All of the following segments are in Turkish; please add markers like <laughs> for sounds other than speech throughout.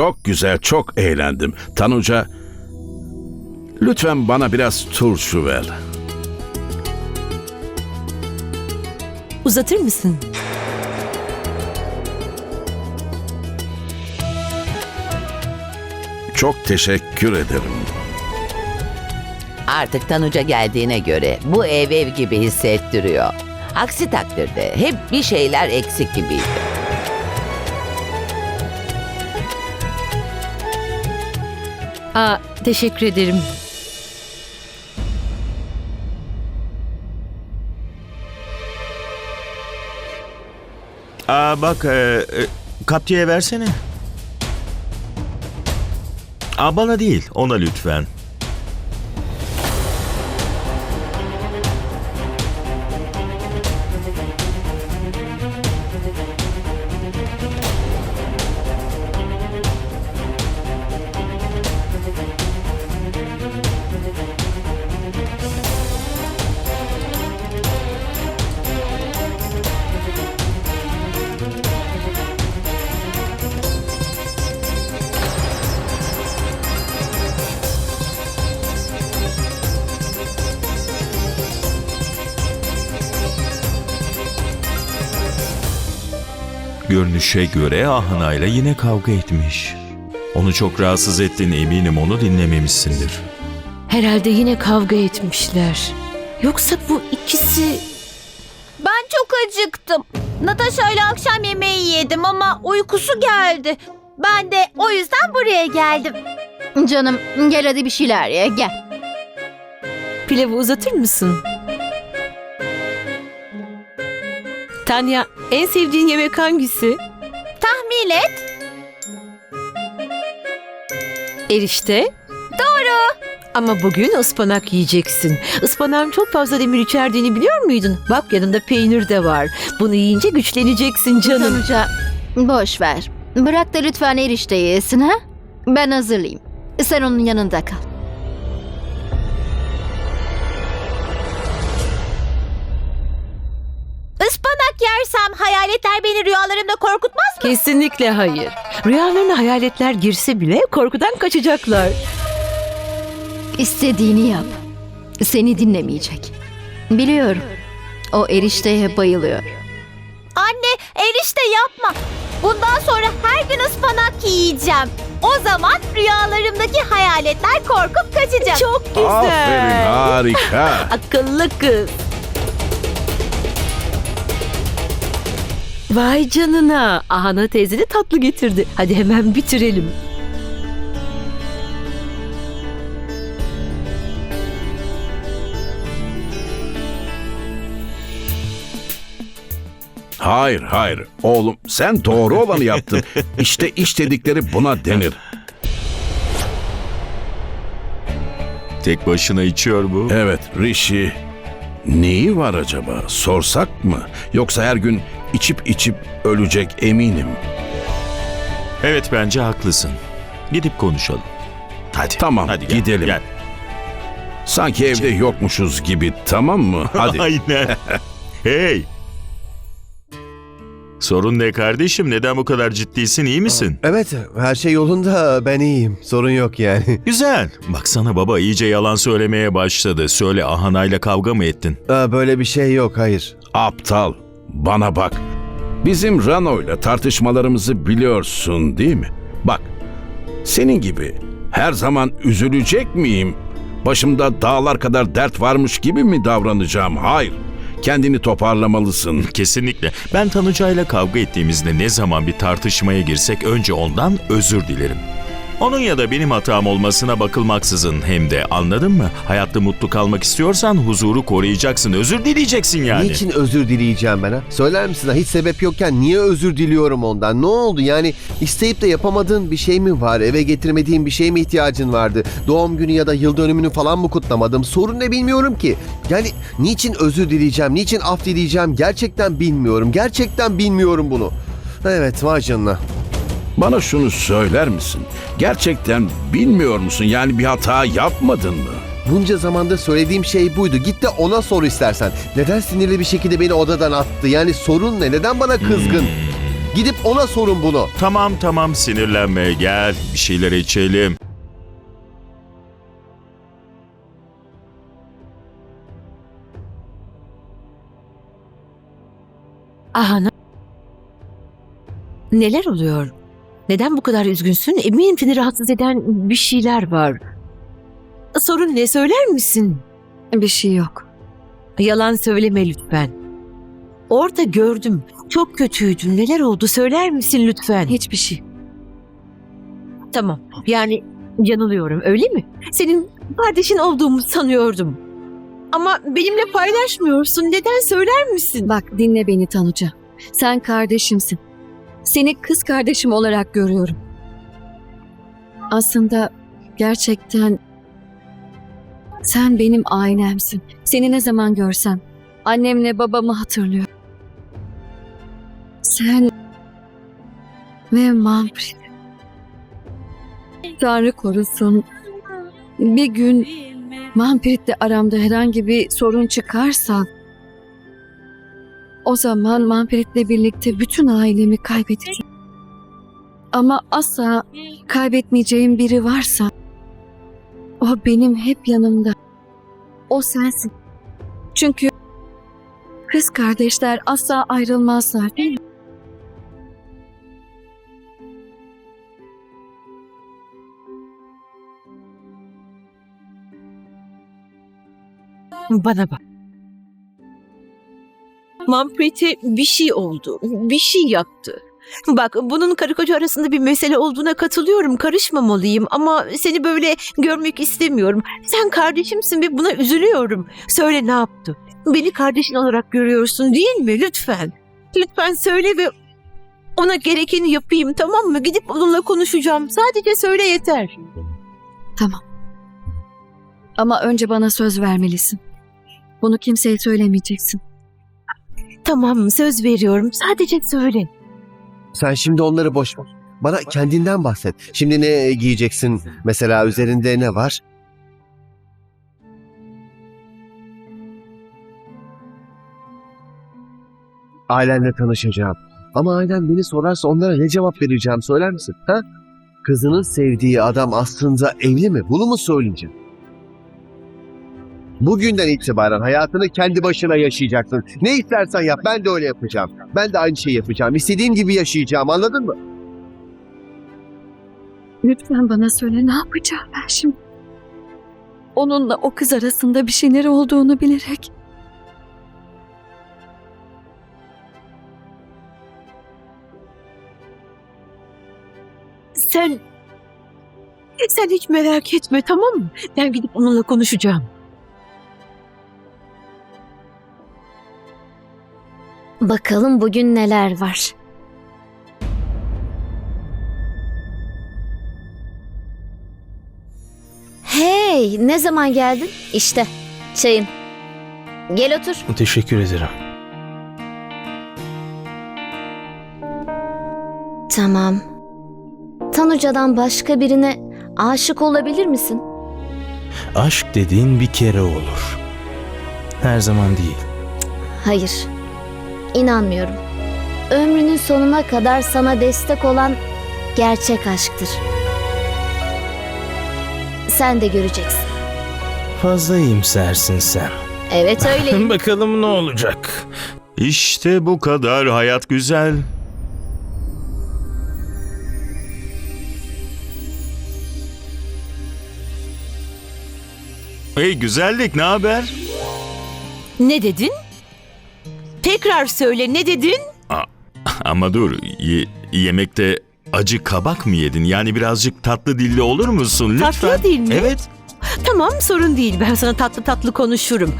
Çok güzel, çok eğlendim. Tanuca, lütfen bana biraz turşu ver. Uzatır mısın? Çok teşekkür ederim. Artık Tanuca geldiğine göre bu ev ev gibi hissettiriyor. Aksi takdirde hep bir şeyler eksik gibiydi. Aa, teşekkür ederim. Aa bak e, e, kaptiye versene. Aa bana değil ona lütfen. Görünüşe göre Ahana'yla yine kavga etmiş. Onu çok rahatsız ettiğine eminim onu dinlememişsindir. Herhalde yine kavga etmişler. Yoksa bu ikisi... Ben çok acıktım. Natasha ile akşam yemeği yedim ama uykusu geldi. Ben de o yüzden buraya geldim. Canım gel hadi bir şeyler ye gel. Pilavı uzatır mısın? Tanya, en sevdiğin yemek hangisi? Tahmin et. Erişte. Doğru. Ama bugün ıspanak yiyeceksin. Ispanağın çok fazla demir içerdiğini biliyor muydun? Bak yanında peynir de var. Bunu yiyince güçleneceksin canım. Tanuca boş ver. Bırak da lütfen erişte yesin ha. Ben hazırlayayım. Sen onun yanında kal. Yersem hayaletler beni rüyalarımda korkutmaz mı? Kesinlikle hayır. Rüyalarına hayaletler girse bile korkudan kaçacaklar. İstediğini yap. Seni dinlemeyecek. Biliyorum. O erişteye bayılıyor. Anne erişte yapma. Bundan sonra her gün ıspanak yiyeceğim. O zaman rüyalarımdaki hayaletler korkup kaçacak. Çok güzel. Aferin, harika. <laughs> Akıllı kız. Vay canına. Ahana teyze de tatlı getirdi. Hadi hemen bitirelim. Hayır, hayır. Oğlum, sen doğru olanı yaptın. İşte iş dedikleri buna denir. Tek başına içiyor bu. Evet, Rishi. Neyi var acaba? Sorsak mı? Yoksa her gün içip içip ölecek eminim. Evet bence haklısın. Gidip konuşalım. Hadi. Tamam, hadi gel, gidelim. Gel. Sanki evde yokmuşuz gibi, tamam mı? Hadi. <laughs> Aynen. hey. Sorun ne kardeşim? Neden bu kadar ciddisin? İyi misin? Evet, her şey yolunda. Ben iyiyim. Sorun yok yani. <laughs> Güzel. Baksana baba iyice yalan söylemeye başladı. Söyle Ahana'yla kavga mı ettin? Aa, Böyle bir şey yok, hayır. Aptal, bana bak. Bizim Rano'yla tartışmalarımızı biliyorsun değil mi? Bak, senin gibi her zaman üzülecek miyim? Başımda dağlar kadar dert varmış gibi mi davranacağım? Hayır. Kendini toparlamalısın. <laughs> Kesinlikle. Ben Tanuca'yla kavga ettiğimizde ne zaman bir tartışmaya girsek önce ondan özür dilerim. Onun ya da benim hatam olmasına bakılmaksızın hem de anladın mı? Hayatta mutlu kalmak istiyorsan huzuru koruyacaksın, özür dileyeceksin yani. Niçin özür dileyeceğim ben ha? Söyler misin ha? Hiç sebep yokken niye özür diliyorum ondan? Ne oldu yani? isteyip de yapamadığın bir şey mi var? Eve getirmediğin bir şey mi ihtiyacın vardı? Doğum günü ya da yıl dönümünü falan mı kutlamadım? Sorun ne bilmiyorum ki. Yani niçin özür dileyeceğim? Niçin af dileyeceğim? Gerçekten bilmiyorum. Gerçekten bilmiyorum bunu. Evet vay canına. Bana şunu söyler misin? Gerçekten bilmiyor musun? Yani bir hata yapmadın mı? Bunca zamanda söylediğim şey buydu. Git de ona sor istersen. Neden sinirli bir şekilde beni odadan attı? Yani sorun ne? Neden bana kızgın? Gidip ona sorun bunu. Tamam tamam sinirlenme gel bir şeyler içelim. Aha. ne- Neler oluyor? Neden bu kadar üzgünsün? Eminim seni rahatsız eden bir şeyler var. Sorun ne söyler misin? Bir şey yok. Yalan söyleme lütfen. Orada gördüm. Çok kötüydün. Neler oldu söyler misin lütfen? Hiçbir şey. Tamam. Yani yanılıyorum öyle mi? Senin kardeşin olduğumu sanıyordum. Ama benimle paylaşmıyorsun. Neden söyler misin? Bak dinle beni Tanuca. Sen kardeşimsin. Seni kız kardeşim olarak görüyorum. Aslında gerçekten sen benim ailemsin. Seni ne zaman görsem annemle babamı hatırlıyor. Sen ve Manfred. Tanrı korusun. Bir gün Manfred'le aramda herhangi bir sorun çıkarsa o zaman Manfred'le birlikte bütün ailemi kaybedeceğim. Ama asla kaybetmeyeceğim biri varsa o benim hep yanımda. O sensin. Çünkü kız kardeşler asla ayrılmazlar değil mi? Bana bak. Manfred'e bir şey oldu. Bir şey yaptı. Bak bunun karı koca arasında bir mesele olduğuna katılıyorum. Karışmamalıyım ama seni böyle görmek istemiyorum. Sen kardeşimsin ve buna üzülüyorum. Söyle ne yaptı? Beni kardeşin olarak görüyorsun değil mi? Lütfen. Lütfen söyle ve ona gerekeni yapayım tamam mı? Gidip onunla konuşacağım. Sadece söyle yeter. Ama önce bana söz vermelisin. Bunu kimseye söylemeyeceksin. Tamam söz veriyorum. Sadece söyle. Sen şimdi onları boş ver. Bana kendinden bahset. Şimdi ne giyeceksin? Mesela üzerinde ne var? Ailenle tanışacağım. Ama ailem beni sorarsa onlara ne cevap vereceğim söyler misin? Ha? Kızının sevdiği adam aslında evli mi? Bunu mu söyleyeceğim? Bugünden itibaren hayatını kendi başına yaşayacaksın. Ne istersen yap ben de öyle yapacağım. Ben de aynı şeyi yapacağım. İstediğim gibi yaşayacağım anladın mı? Lütfen bana söyle ne yapacağım ben şimdi? Onunla o kız arasında bir şeyler olduğunu bilerek. Sen... Sen hiç merak etme tamam mı? Ben gidip onunla konuşacağım. Bakalım bugün neler var. Hey, ne zaman geldin? İşte çayın. Gel otur. Teşekkür ederim. Tamam. Tanuca'dan başka birine aşık olabilir misin? Aşk dediğin bir kere olur. Her zaman değil. Hayır. İnanmıyorum. Ömrünün sonuna kadar sana destek olan gerçek aşktır. Sen de göreceksin. Fazla iyimsersin sen. Evet öyleyim. <laughs> Bakalım ne olacak. İşte bu kadar hayat güzel. Hey güzellik ne haber? Ne dedin? Tekrar söyle ne dedin? Ama dur ye- yemekte acı kabak mı yedin? Yani birazcık tatlı dilli olur musun lütfen? Tatlı dil mi? Evet. Tamam sorun değil ben sana tatlı tatlı konuşurum.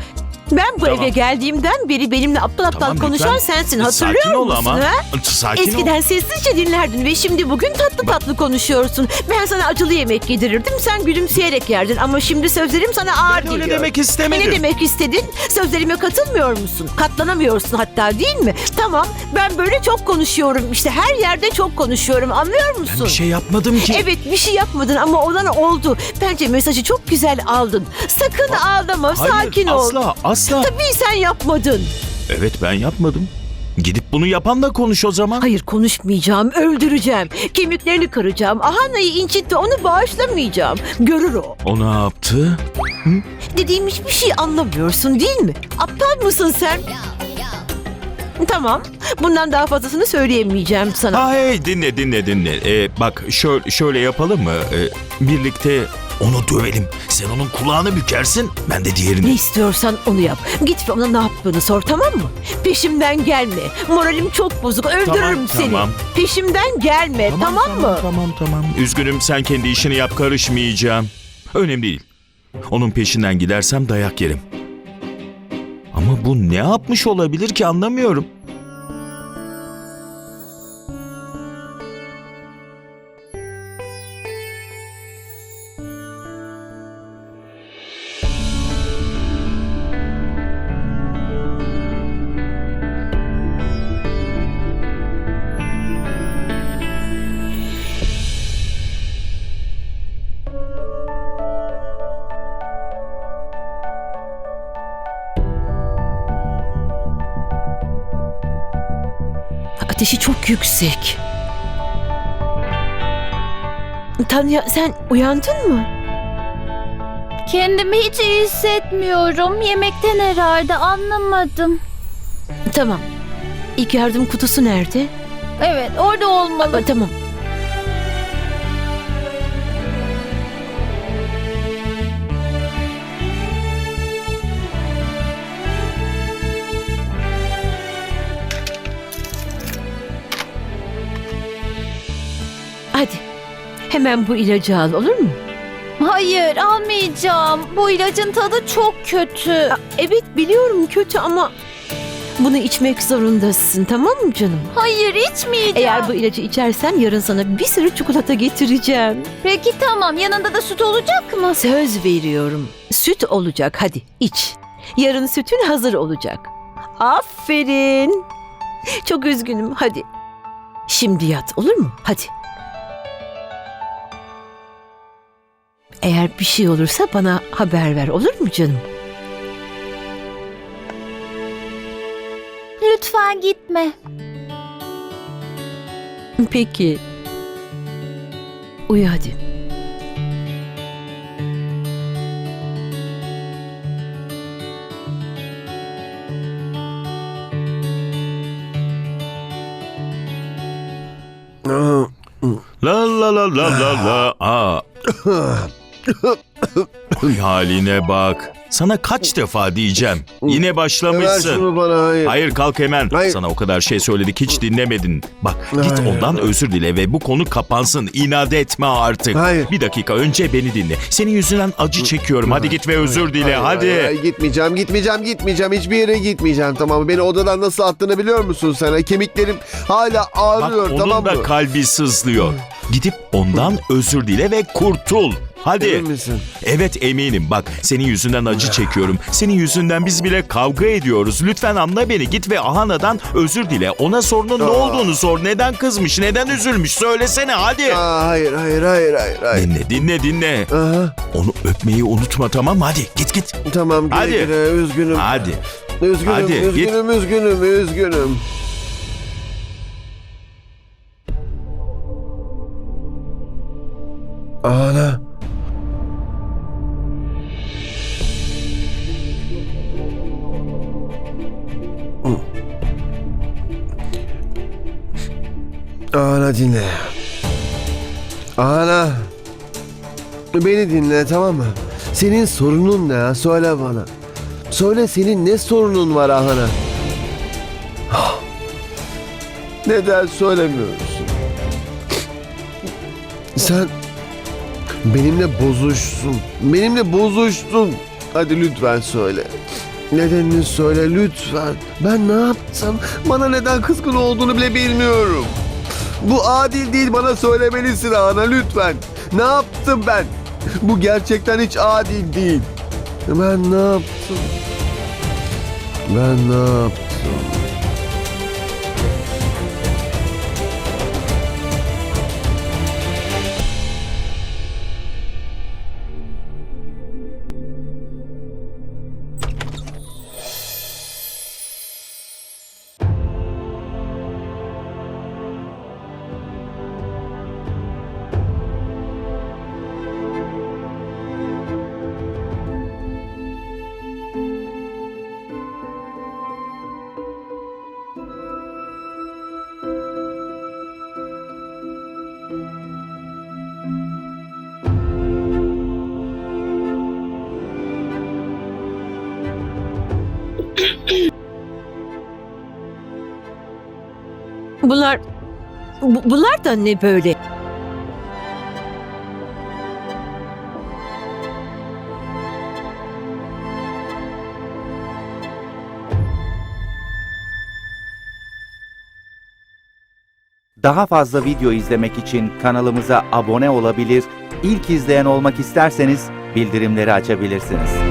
Ben bu Tamam. eve geldiğimden beri benimle aptal aptal Tamam, konuşan lütfen. sensin hatırlıyor Sakin ol musun? ama. ha? Sakin ol. Eskiden sessizce dinlerdin ve şimdi bugün tatlı tatlı konuşuyorsun. Ben sana acılı yemek yedirirdim sen gülümseyerek yerdin ama şimdi sözlerim sana ağır Ben öyle geliyor. demek E istemedim. Ne demek istedin? Sözlerime katılmıyor musun? Katlanamıyorsun hatta değil mi? Tamam ben böyle çok konuşuyorum işte her yerde çok konuşuyorum anlıyor musun? Ben bir şey yapmadım ki. Evet bir şey yapmadın ama olan oldu. Bence mesajı çok güzel aldın. Sakın ağlama Hayır, sakin ol. asla asla. Tabii sen yapmadın. Evet ben yapmadım. Gidip bunu yapanla konuş o zaman. Hayır konuşmayacağım, öldüreceğim. Kemiklerini kıracağım. Ahana'yı incit ve onu bağışlamayacağım. Görür o. O ne yaptı? Dediğim hiçbir şey anlamıyorsun değil mi? Aptal mısın sen? Tamam. Bundan daha fazlasını söyleyemeyeceğim sana. Ha hey dinle dinle dinle. Ee, bak şöyle, şöyle yapalım mı? Ee, birlikte onu dövelim. Sen onun kulağını bükersin ben de diğerini. Ne istiyorsan onu yap. Git ve ona ne yaptığını sor tamam mı? Peşimden gelme. Moralim çok bozuk. Öldürürüm Tamam, seni. tamam. Peşimden gelme. Tamam, mı? Tamam tamam. Üzgünüm sen kendi işini yap karışmayacağım. Önemli değil. Onun peşinden gidersem dayak yerim. Ama bu ne yapmış olabilir ki anlamıyorum. Ateşi çok yüksek. Tanya sen uyandın mı? Kendimi hiç iyi hissetmiyorum. Yemekten herhalde anlamadım. Tamam. İlk yardım kutusu nerede? Evet orada olmalı. Aa, tamam. Hemen bu ilacı al olur mu? Hayır almayacağım. Bu ilacın tadı çok kötü. Evet biliyorum kötü ama bunu içmek zorundasın tamam mı canım? Hayır içmeyeceğim. Eğer bu ilacı içersen yarın sana bir sürü çikolata getireceğim. Peki tamam yanında da süt olacak mı? Söz veriyorum. Süt olacak hadi iç. Yarın sütün hazır olacak. Aferin. Çok üzgünüm hadi. Şimdi yat olur mu? Hadi. Eğer bir şey olursa bana haber ver olur mu canım? Lütfen gitme. Peki. Uyu hadi. La la la la la la. Aa. <laughs> Ay, haline bak. Sana kaç defa diyeceğim. Yine ver başlamışsın. şunu bana hayır. Hayır kalk hemen. Hayır. Sana o kadar şey söyledik hiç dinlemedin. Bak git Hayır. ondan özür dile ve bu konu kapansın. İnat etme artık. Hayır. Bir dakika önce beni dinle. Senin yüzünden acı çekiyorum. Hadi git ve özür dile Hayır, hadi. hayır, hayır, gitmeyeceğim, gitmeyeceğim, gitmeyeceğim. Hiçbir yere gitmeyeceğim tamam mı? Beni odadan nasıl attığını biliyor musun sen? Kemiklerim hala Bak ağrıyor onun tamam da mı? kalbi sızlıyor. Gidip ondan özür dile ve kurtul. Hadi. Emin misin? Evet eminim. Bak senin yüzünden acı çekiyorum. Senin yüzünden biz bile kavga ediyoruz. Lütfen anla beni. Git ve Ahana'dan özür dile. Ona sorunun ne Aa. olduğunu sor. Neden kızmış? Neden üzülmüş? Söylesene hadi. Aa, hayır, hayır, hayır, hayır, hayır. Dinle dinle dinle. Aha, Onu öpmeyi unutma tamam mı? Hadi git git. tamam güle Hadi. güle, üzgünüm. Hadi. Üzgünüm, Hadi, git. üzgünüm, üzgünüm, üzgünüm. Ana. Ana dinle. Ana. Beni dinle tamam mı? Senin sorunun ne? Söyle bana. Söyle senin ne sorunun var Ahana? Neden söylemiyorsun? Sen benimle bozuşsun. Benimle bozuştun. Hadi lütfen söyle. Nedenini söyle lütfen. Ben ne yaptım? Bana neden kızgın olduğunu bile bilmiyorum. Bu adil değil bana söylemelisin Ana lütfen. Ne yaptım ben? Bu gerçekten hiç adil değil. Ben ne yaptım? Ben ne yaptım? Bunlar... bu- bunlar da ne böyle? Daha fazla video izlemek için kanalımıza abone olabilir, ilk izleyen olmak isterseniz bildirimleri açabilirsiniz.